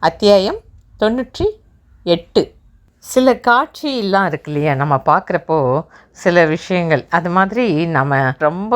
அத்தியாயம் தொண்ணூற்றி எட்டு. சில காட்சியெல்லாம் இருக்கு இல்லையா? நம்ம பார்க்குறப்போ சில விஷயங்கள். அது மாதிரி நம்ம ரொம்ப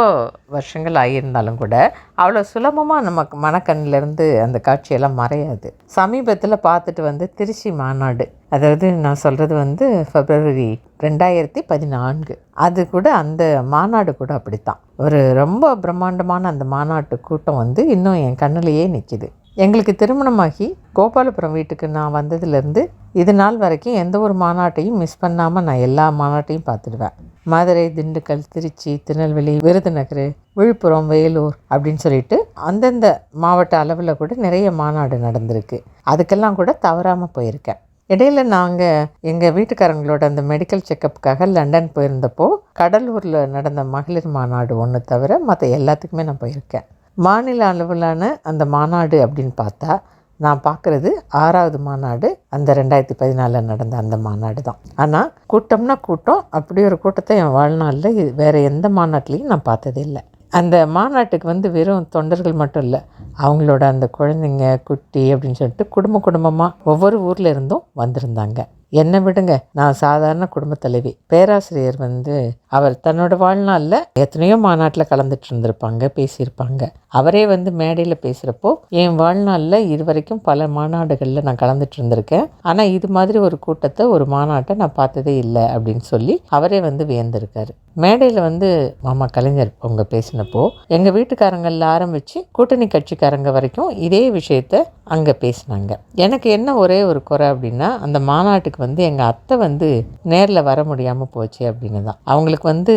வருஷங்கள் ஆகியிருந்தாலும் கூட அவ்வளோ சுலபமாக நமக்கு மனக்கண்ணிலேருந்து அந்த காட்சியெல்லாம் மறையாது. சமீபத்தில் பார்த்துட்டு வந்து திருச்சி மாநாடு. அதாவது நான் சொல்கிறது வந்து ஃபெப்ரவரி ரெண்டாயிரத்தி பதினான்கு. அது கூட அந்த மாநாடு கூட அப்படித்தான். ஒரு ரொம்ப பிரம்மாண்டமான அந்த மாநாட்டு கூட்டம் வந்து இன்னும் என் கண்ணிலேயே நிற்கிது எங்களுக்கு திருமணமாகி கோபாலபுரம் வீட்டுக்கு நான் வந்ததுலேருந்து இது நாள் வரைக்கும் எந்த ஒரு மாநாட்டையும் மிஸ் பண்ணாமல் நான் எல்லா மாநாட்டையும் பார்த்துடுவேன். மதுரை திண்டுக்கல் திருச்சி திருநெல்வேலி விருதுநகர் விழுப்புரம் வேலூர் அப்படின்னு சொல்லிட்டு அந்தந்த மாவட்ட அளவில் கூட நிறைய மாநாடு நடந்திருக்கு. அதுக்கெல்லாம் கூட தவறாமல் போயிருக்கேன். இடையில நாங்கள் எங்கள் வீட்டுக்காரங்களோட அந்த மெடிக்கல் செக்கப்புக்காக லண்டன் போயிருந்தப்போ கடலூரில் நடந்த மகளிர் மாநாடு ஒன்று தவிர மற்ற எல்லாத்துக்குமே நான் போயிருக்கேன். மாநில அளவிலான அந்த மாநாடு அப்படின்னு பார்த்தா நான் பார்க்குறது ஆறாவது மாநாடு அந்த ரெண்டாயிரத்தி பதினாலில் நடந்த அந்த மாநாடு தான். ஆனால் கூட்டம்னா கூட்டம் அப்படி ஒரு கூட்டத்தை என் வாழ்நாளில் வேறு எந்த மாநாட்டிலையும் நான் பார்த்ததே இல்லை அந்த மாநாட்டுக்கு வந்து வெறும் தொண்டர்கள் மட்டும் இல்லை அவங்களோட அந்த குழந்தைங்க குட்டி அப்படின்னு சொல்லிட்டு குடும்ப குடும்பமாக ஒவ்வொரு ஊரில் இருந்தும் வந்திருந்தாங்க. என்னை விடுங்க நான் சாதாரண குடும்ப தலைவி. பேராசிரியர் வந்து அவர் தன்னோட வாழ்நாளில் எத்தனையோ மாநாட்டில் கலந்துட்டு இருந்திருப்பாங்க பேசியிருப்பாங்க. அவரே வந்து மேடையில் பேசுகிறப்போ என் வாழ்நாளில் இது வரைக்கும் பல மாநாடுகளில் நான் கலந்துட்டு இருந்திருக்கேன். ஆனால் இது மாதிரி ஒரு கூட்டத்தை ஒரு மாநாட்டை நான் பார்த்ததே இல்லை அப்படின்னு சொல்லி அவரே வந்து வியந்திருக்காரு. மேடையில் வந்து மாமா கலைஞர் அவங்க பேசினப்போ எங்கள் வீட்டுக்காரங்களில் ஆரம்பித்து கூட்டணி இறங்க வரைக்கும் இதே விஷயத்த அங்கே பேசினாங்க. எனக்கு என்ன ஒரே ஒரு குறை அப்படின்னா அந்த மாநாட்டுக்கு வந்து எங்கள் அத்தை வந்து நேரில் வர முடியாமல் போச்சு அப்படின்னு தான். அவங்களுக்கு வந்து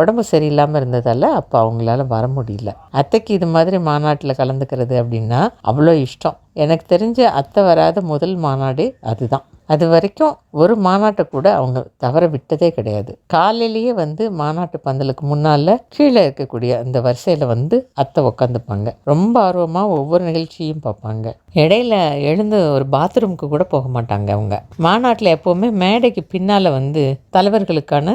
உடம்பு சரியில்லாமல் இருந்ததால் அப்போ அவங்களால வர முடியல. அத்தைக்கு இது மாதிரி மாநாட்டில் கலந்துக்கிறது அப்படின்னா அவ்வளோ இஷ்டம். எனக்கு தெரிஞ்ச அத்தை வராத முதல் மாநாடு அதுதான். அது வரைக்கும் ஒரு மாநாட்டை கூட அவங்க தவற விட்டதே கிடையாது. காலையிலேயே வந்து மாநாட்டு பந்தலுக்கு முன்னால் கீழே இருக்கக்கூடிய அந்த வரிசையில் வந்து அத்தை உக்காந்துப்பாங்க. ரொம்ப ஆர்வமாக ஒவ்வொரு நிகழ்ச்சியும் பார்ப்பாங்க. இடையில எழுந்து ஒரு பாத்ரூமுக்கு கூட போக மாட்டாங்க அவங்க. மாநாட்டில் எப்போவுமே மேடைக்கு பின்னால் வந்து தலைவர்களுக்கான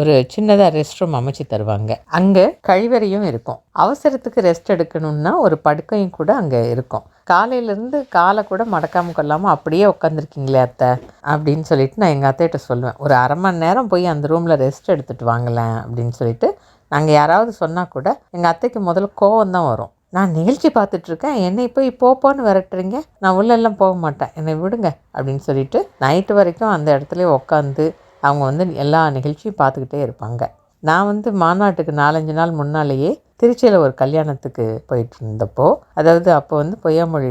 ஒரு சின்னதாக ரெஸ்ட் ரூம் அமைச்சு தருவாங்க. அங்கே கழிவறையும் இருக்கும். அவசரத்துக்கு ரெஸ்ட் எடுக்கணும்னா ஒரு படுக்கையும் கூட அங்கே இருக்கும். காலையிலேருந்து காலை கூட மடக்காமல் கொள்ளாமல் அப்படியே உட்காந்துருக்கீங்களே அத்தை அப்படின்னு சொல்லிட்டு நான் எங்கள் அத்தைகிட்ட சொல்லுவேன். ஒரு அரை மணி நேரம் போய் அந்த ரூமில் ரெஸ்ட் எடுத்துகிட்டு வாங்கலேன் அப்படின்னு சொல்லிட்டு நாங்கள் யாராவது சொன்னால் கூட எங்கள் அத்தைக்கு முதல்ல கோவம் தான் வரும். நான் நிகழ்ச்சி பார்த்துட்ருக்கேன் என்னை போய் போப்போன்னு விரட்டுறீங்க. நான் உள்ளெல்லாம் போக மாட்டேன். என்னை விடுங்க அப்படின்னு சொல்லிட்டு நைட்டு வரைக்கும் அந்த இடத்துல உட்காந்து அவங்க வந்து எல்லா நிகழ்ச்சியும் பார்த்துக்கிட்டே இருப்பாங்க. நான் வந்து மாநாட்டுக்கு நாலஞ்சு நாள் முன்னாலேயே திருச்சியில் ஒரு கல்யாணத்துக்கு போயிட்டு இருந்தப்போ அதாவது அப்போ வந்து பொய்யாமொழி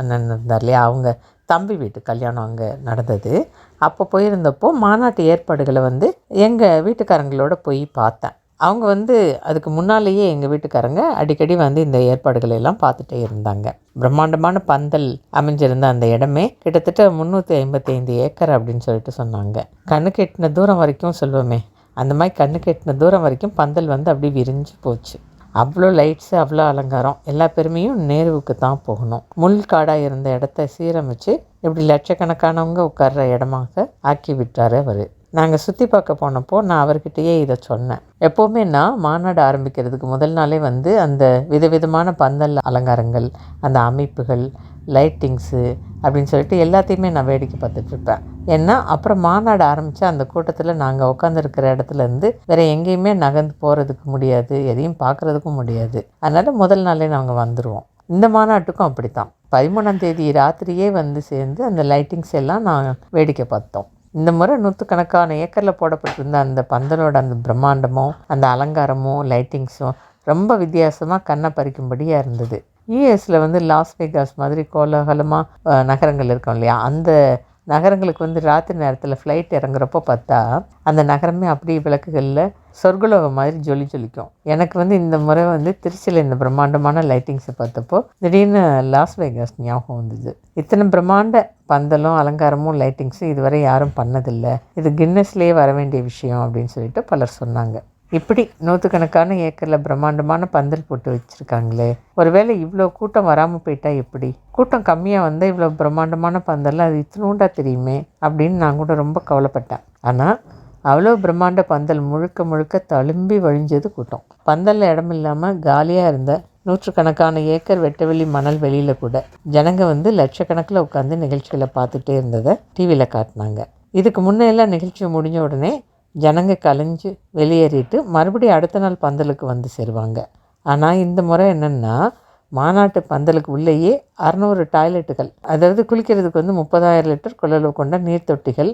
அண்ணன் இருந்தார் இல்லையா அவங்க தம்பி வீட்டு கல்யாணம் அங்கே நடந்தது. அப்போ போயிருந்தப்போ மாநாட்டு ஏற்பாடுகளை வந்து எங்கள் வீட்டுக்காரங்களோட போய் பார்த்தேன். அவங்க வந்து அதுக்கு முன்னாலேயே எங்கள் வீட்டுக்காரங்க அடிக்கடி வந்து இந்த ஏற்பாடுகளை எல்லாம் பார்த்துட்டே இருந்தாங்க. பிரம்மாண்டமான பந்தல் அமைஞ்சிருந்த அந்த இடமே கிட்டத்தட்ட முந்நூற்றி ஐம்பத்தைந்து ஏக்கர் அப்படின்னு சொல்லிட்டு சொன்னாங்க. கண்ணுக்கு எட்டின தூரம் வரைக்கும் சொல்லுவோமே அந்த மாதிரி கண்ணு கெட்டின தூரம் வரைக்கும் பந்தல் வந்து அப்படி விரிஞ்சு போச்சு. அவ்வளோ லைட்ஸு அவ்வளோ அலங்காரம். எல்லா பெருமையும் நேருவுக்கு தான் போகணும். முள் காடாக இருந்த இடத்த சீரமைச்சு இப்படி லட்சக்கணக்கானவங்க உட்கார்ற இடமாக ஆக்கி விட்டார் அவர். நாங்கள் சுற்றி பார்க்க போனப்போ நான் அவர்கிட்டயே இதை சொன்னேன். எப்போவுமே நான் மாநாடு ஆரம்பிக்கிறதுக்கு முதல் நாளே வந்து அந்த விதவிதமான பந்தல் அலங்காரங்கள் அந்த அமைப்புகள் லைட்டிங்ஸு அப்படின்னு சொல்லிட்டு எல்லாத்தையுமே நான் வேடிக்கை பார்த்துட்ருப்பேன் ஏன்னா அப்புறம் மாநாடு ஆரம்பித்து அந்த கூட்டத்தில் நாங்கள் உட்காந்துருக்கிற இடத்துலேருந்து வேறு எங்கேயுமே நகர்ந்து போகிறதுக்கு முடியாது எதையும் பார்க்குறதுக்கும் முடியாது. அதனால் முதல் நாளே நாங்கள் வந்துடுவோம் இந்த மாநாட்டுக்கும் அப்படி தான் பதிமூணாம் தேதி ராத்திரியே வந்து சேர்ந்து அந்த லைட்டிங்ஸ் எல்லாம் நான் வேடிக்கை பார்த்தோம். இந்த முறை நூற்றுக்கணக்கான ஏக்கரில் போடப்பட்டிருந்த அந்த பந்தலோட அந்த பிரம்மாண்டமும் அந்த அலங்காரமும் லைட்டிங்ஸும் ரொம்ப வித்தியாசமாக கண்ணை பறிக்கும்படியாக இருந்தது. யூஎஸில் வந்து லாஸ் வேகாஸ் மாதிரி கோலாகலமாக நகரங்கள் இருக்கும் இல்லையா? அந்த நகரங்களுக்கு வந்து ராத்திரி நேரத்தில் ஃப்ளைட் இறங்குறப்போ பார்த்தா அந்த நகரமே அப்படியே விளக்குகளில் சொர்க்கலோகம் மாதிரி ஜொலி ஜொலிக்கும். எனக்கு வந்து இந்த முறை வந்து திருச்சியில் இந்த பிரம்மாண்டமான லைட்டிங்ஸை பார்த்தப்போ திடீர்னு லாஸ் வேகாஸ் ஞாபகம் வந்தது. இத்தனை பிரம்மாண்ட பந்தலும் அலங்காரமும் லைட்டிங்ஸும் இதுவரை யாரும் பண்ணதில்லை. இது கின்னஸ்லேயே வர வேண்டிய விஷயம் அப்படின்னு சொல்லிட்டு பலர் சொன்னாங்க. இப்படி நூற்றுக்கணக்கான ஏக்கரில் பிரம்மாண்டமான பந்தல் போட்டு வச்சுருக்காங்களே. ஒருவேளை இவ்வளோ கூட்டம் வராமல் போயிட்டா எப்படி? கூட்டம் கம்மியாக வந்தால் இவ்வளோ பிரம்மாண்டமான பந்தல் அது இத்தினூண்டா தெரியுமே? அப்படின்னு நான் கூட ரொம்ப கவலைப்பட்டேன். ஆனால் அவ்வளோ பிரம்மாண்ட பந்தல் முழுக்க முழுக்க தழும்பி வழிஞ்சது கூட்டம். பந்தலில் இடம் இல்லாமல் காலியாக இருந்த நூற்றுக்கணக்கான ஏக்கர் வெட்டவெளி மணல் வெளியில் கூட ஜனங்க வந்து லட்சக்கணக்கில் உட்காந்து நிகழ்ச்சிகளை பார்த்துட்டே இருந்ததை டிவியில் காட்டினாங்க. இதுக்கு முன்னெல்லாம் நிகழ்ச்சி முடிஞ்ச உடனே ஜனங்க கலைஞ்சு வெளியேறிட்டு மறுபடியும் அடுத்த நாள் பந்தலுக்கு வந்து சேருவாங்க. ஆனால் இந்த முறை என்னென்னா மாநாட்டு பந்தலுக்கு உள்ளேயே அறநூறு டாய்லெட்டுகள் அதாவது குளிக்கிறதுக்கு வந்து முப்பதாயிரம் லிட்டர் கொள்ளளவு கொண்ட நீர் தொட்டிகள்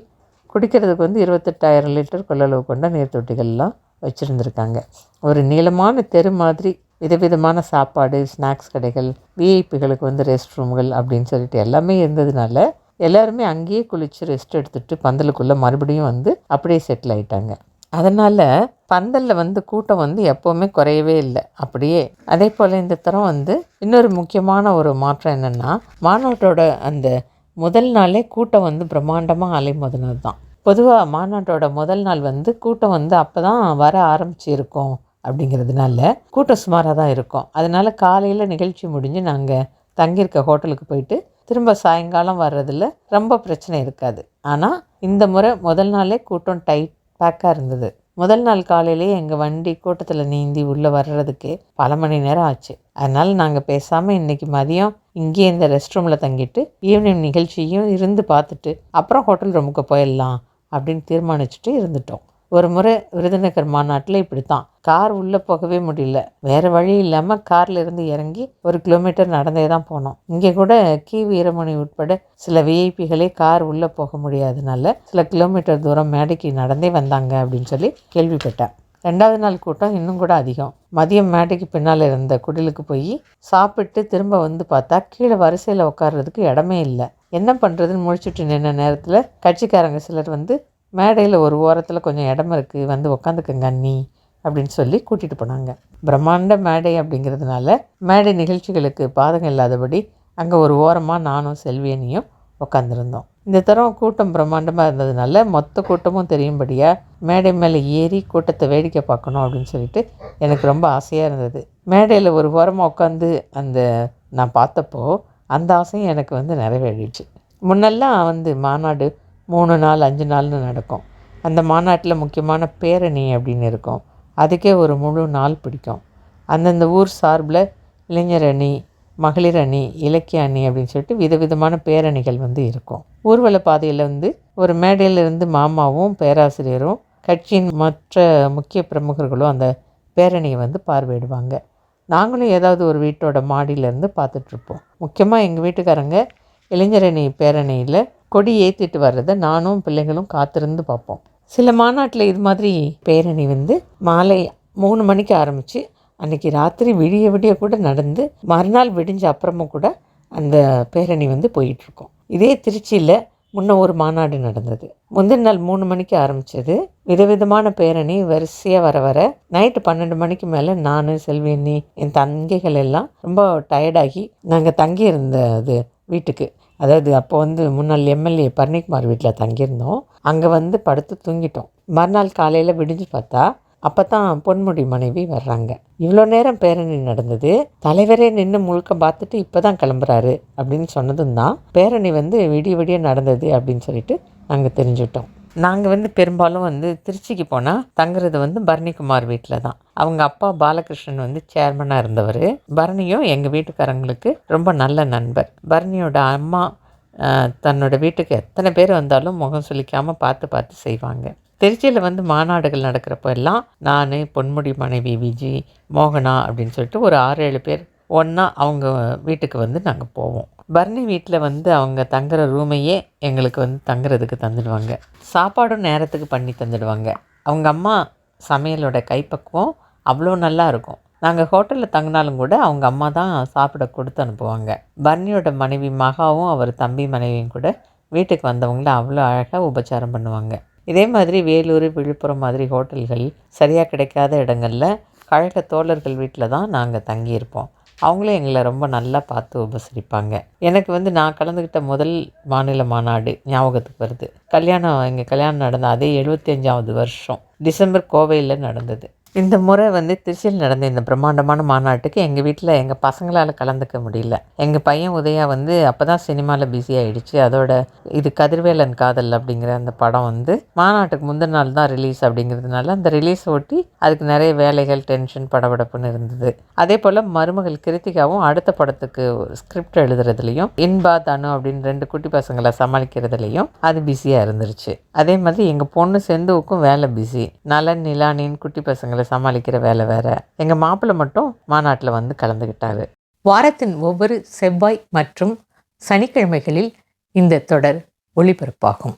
குடிக்கிறதுக்கு வந்து இருபத்தெட்டாயிரம் லிட்டர் கொள்ளளவு கொண்ட நீர் தொட்டிகள்லாம் வச்சுருந்துருக்காங்க. ஒரு நீளமான தெரு மாதிரி விதவிதமான சாப்பாடு ஸ்நாக்ஸ் கடைகள் விஐபிகளுக்கு வந்து ரெஸ்ட் ரூம்கள் அப்படின்னு சொல்லிட்டு எல்லாமே இருந்ததுனால எல்லாருமே அங்கேயே குளித்து ரெஸ்ட் எடுத்துகிட்டு பந்தலுக்குள்ளே மறுபடியும் வந்து அப்படியே செட்டில் ஆயிட்டாங்க. அதனால் பந்தலில் வந்து கூட்டம் வந்து எப்போவுமே குறையவே இல்லை. அப்படியே அதே போல் இந்த தரம் வந்து இன்னொரு முக்கியமான ஒரு மாற்றம் என்னென்னா மாநாட்டோட அந்த முதல் நாளே கூட்டம் வந்து பிரம்மாண்டமாக அலைமோதினது தான் பொதுவாக மாநாட்டோட முதல் நாள் வந்து கூட்டம் வந்து அப்போ தான் வர ஆரம்பிச்சிருக்கோம் அப்படிங்கிறதுனால கூட்டம் சுமாராக தான் இருக்கும். அதனால் காலையில் நிகழ்ச்சி முடிஞ்சு நாங்கள் தங்கியிருக்க ஹோட்டலுக்கு போயிட்டு திரும்ப சாயங்காலம் வர்றதில் ரொம்ப பிரச்சனை இருக்காது. ஆனால் இந்த முறை முதல் நாளே கூட்டம் டைட் பேக்காக இருந்தது. முதல் நாள் காலையிலேயே எங்கள் வண்டி கூட்டத்தில் நீந்தி உள்ளே வர்றதுக்கே பல மணி நேரம் ஆச்சு. அதனால் நாங்கள் பேசாமல் இன்றைக்கி மதியம் இங்கேயே இந்த ரெஸ்ட் ரூமில் தங்கிட்டு ஈவினிங் நிகழ்ச்சியும் இருந்து பார்த்துட்டு அப்புறம் ஹோட்டல் ரூமுக்கு போயிடலாம் அப்படின்னு தீர்மானிச்சுட்டு இருந்துட்டோம். ஒரு முறை விருதுநகர் மாநாட்டில் இப்படி தான் கார் உள்ளே போகவே முடியல. வேறு வழி இல்லாமல் காரில் இருந்து இறங்கி ஒரு கிலோமீட்டர் நடந்தே தான் போனோம். இங்கே கூட கி வீரமணி உட்பட சில விஐபிகளே கார் உள்ளே போக முடியாதனால சில கிலோமீட்டர் தூரம் மேடைக்கு நடந்தே வந்தாங்க அப்படின்னு சொல்லி கேள்விப்பட்டேன். ரெண்டாவது நாள் கூட்டம் இன்னும் கூட அதிகம். மதியம் மேடைக்கு பின்னால் இருந்த குடிலுக்கு போய் சாப்பிட்டு திரும்ப வந்து பார்த்தா கீழே வரிசையில் உட்கார்றதுக்கு இடமே இல்லை. என்ன பண்ணுறதுன்னு முழிச்சுட்டு நின்ன நேரத்தில் கட்சிக்காரங்க சிலர் வந்து மேடையில் ஒரு ஓரத்தில் கொஞ்சம் இடம் இருக்குது வந்து உக்காந்துக்குங்க அண்ணி அப்படின்னு சொல்லி கூட்டிகிட்டு போனாங்க. பிரம்மாண்ட மேடை அப்படிங்கிறதுனால மேடை நிகழ்ச்சிகளுக்கு பாதகம் இல்லாதபடி அங்கே ஒரு ஓரமாக நானும் செல்வியனியும் உட்காந்துருந்தோம் இந்த தரம் கூட்டம் பிரம்மாண்டமாக இருந்ததுனால மொத்த கூட்டமும் தெரியும்படியாக மேடை மேலே ஏறி கூட்டத்தை வேடிக்கை பார்க்கணும் அப்படின்னு சொல்லிட்டு எனக்கு ரொம்ப ஆசையாக இருந்தது. மேடையில் ஒரு ஓரமாக உட்காந்து அந்த நான் பார்த்தப்போ அந்த ஆசையும் எனக்கு வந்து நிறைவேறிடுச்சு. முன்னெல்லாம் வந்து மாநாடு மூணு நாள் அஞ்சு நாள்னு நடக்கும். அந்த மாநாட்டில் முக்கியமான பேரணி அப்படின்னு இருக்கும். அதுக்கே ஒரு முழு நாள் பிடிக்கும். அந்தந்த ஊர் சார்பில் இளைஞர் அணி மகளிர் அணி இலக்கிய அணி அப்படின்னு சொல்லிட்டு விதவிதமான பேரணிகள் வந்து இருக்கும். ஊர்வல பாதையில் வந்து ஒரு மேடையில் இருந்து மாமாவும் பேராசிரியரும் கட்சியின் மற்ற முக்கிய பிரமுகர்களும் அந்த பேரணியை வந்து பார்வையிடுவாங்க. நாங்களும் ஏதாவது ஒரு வீட்டோட மாடியிலேருந்து பார்த்துட்ருப்போம் முக்கியமாக எங்கள் வீட்டுக்காரங்க இளைஞரணி பேரணியில் கொடி ஏற்றிட்டு வர்றதை நானும் பிள்ளைகளும் காத்திருந்து பார்ப்போம். சில மாநாட்டில் இது மாதிரி பேரணி வந்து மாலை மூணு மணிக்கு ஆரம்பித்து அன்றைக்கி ராத்திரி விடிய விடிய கூட நடந்து மறுநாள் விடிஞ்ச அப்புறமும் கூட அந்த பேரணி வந்து போயிட்டுருக்கோம். இதே திருச்சியில் முன்ன ஒரு மாநாடு நடந்தது. முந்தின நாள் மூணு மணிக்கு ஆரம்பித்தது விதவிதமான பேரணி வரிசையாக வர வர நைட்டு பன்னெண்டு மணிக்கு மேலே நான் செல்வியண்ணி என் தங்கைகள் எல்லாம் ரொம்ப டயர்டாகி நாங்கள் தங்கி இருந்தது வீட்டுக்கு. அதாவது அப்போ வந்து முன்னாள் எம்எல்ஏ பரணிக்குமார் வீட்டில் தங்கியிருந்தோம். அங்கே வந்து படுத்து தூங்கிட்டோம். மறுநாள் காலையில் விடிஞ்சு பார்த்தா அப்போ தான் பொன்முடி மனைவி வர்றாங்க. இவ்வளோ நேரம் பேரணி நடந்தது. தலைவரே நின்று முழுக்க பார்த்துட்டு இப்போ தான் கிளம்புறாரு அப்படின்னு சொன்னதும் தான் பேரணி வந்து விடிய விடிய நடந்தது அப்படின்னு சொல்லிட்டு நாங்கள் தெரிஞ்சுட்டோம். நாங்கள் வந்து பெரும்பாலும் வந்து திருச்சிக்கு போனால் தங்குறது வந்து பரணிக்குமார் வீட்டில் தான் அவங்க அப்பா பாலகிருஷ்ணன் வந்து சேர்மனாக இருந்தவர். பரணியும் எங்கள் வீட்டுக்காரங்களுக்கு ரொம்ப நல்ல நண்பர். பரணியோட அம்மா தன்னோட வீட்டுக்கு எத்தனை பேர் வந்தாலும் முகம் சுளிக்காமல் பார்த்து பார்த்து செய்வாங்க. திருச்சியில் வந்து மாநாடுகள் நடக்கிறப்ப எல்லாம் நான் பொன்முடி மனைவி விஜி மோகனா அப்படின்னு சொல்லிட்டு ஒரு ஆறு ஏழு பேர் ஒன்றா அவங்க வீட்டுக்கு வந்து நாங்கள் போவோம். பர்னி வீட்டில் வந்து அவங்க தங்குற ரூமையே எங்களுக்கு வந்து தங்குறதுக்கு தந்துடுவாங்க. சாப்பாடும் நேரத்துக்கு பண்ணி தந்துடுவாங்க. அவங்க அம்மா சமையலோட கைப்பக்குவம் அவ்வளோ நல்லா இருக்கும். நாங்கள் ஹோட்டலில் தங்கினாலும் கூட அவங்க அம்மா தான் சாப்பிட கொடுத்து அனுப்புவாங்க. பர்னியோட மனைவி மகாவும் அவர் தம்பி மனைவியும் கூட வீட்டுக்கு வந்தவங்கள அவ்வளோ அழகாக உபச்சாரம் பண்ணுவாங்க. இதே மாதிரி வேலூர் விழுப்புரம் மாதிரி ஹோட்டல்கள் சரியாக கிடைக்காத இடங்களில் கழக தோழர்கள் வீட்டில் தான் நாங்கள் தங்கியிருப்போம். அவங்களும் எங்களை ரொம்ப நல்லா பார்த்து உபசரிப்பாங்க. எனக்கு வந்து நான் கலந்துக்கிட்ட முதல் மாநில மாநாடு ஞாபகத்துக்கு வருது. கல்யாணம் எங்கள் கல்யாணம் நடந்த அதே எழுபத்தி அஞ்சாவது வருஷம் டிசம்பர் கோவையில் நடந்தது. இந்த முறை வந்து திருச்சியில் நடந்த இந்த பிரம்மாண்டமான மாநாட்டுக்கு எங்கள் வீட்டில் எங்கள் பசங்களால் கலந்துக்க முடியல. எங்கள் பையன் உதயா வந்து அப்போ தான் சினிமாவில் பிஸி ஆகிடுச்சு அதோட இது கதிர்வேலன் காதல் அப்படிங்கிற அந்த படம் வந்து மாநாட்டுக்கு முந்தின நாள் தான் ரிலீஸ் அப்படிங்கிறதுனால அந்த ரிலீஸ் ஒட்டி அதுக்கு நிறைய வேலைகள் டென்ஷன் படபடப்புன்னு இருந்தது. அதே போல் மருமகள் கிருத்திகாவும் அடுத்த படத்துக்கு ஸ்கிரிப்ட் எழுதுறதுலையும் இன்பா தனு அப்படின்னு ரெண்டு குட்டி பசங்களை சமாளிக்கிறதுலையும் அது பிஸியாக இருந்துருச்சு. அதே மாதிரி எங்கள் பொண்ணு செந்துவுக்கும் வேலை பிஸி நலன் நிலானின் குட்டி பசங்களை சமாளிக்கிற வேலை வேற. எங்கள் மாப்பிள்ளை மட்டும் மாநாட்டில் வந்து கலந்துகிட்டாரு. வாரத்தின் ஒவ்வொரு செவ்வாய் மற்றும் சனிக்கிழமைகளில் இந்த தொடர் ஒளிபரப்பாகும்.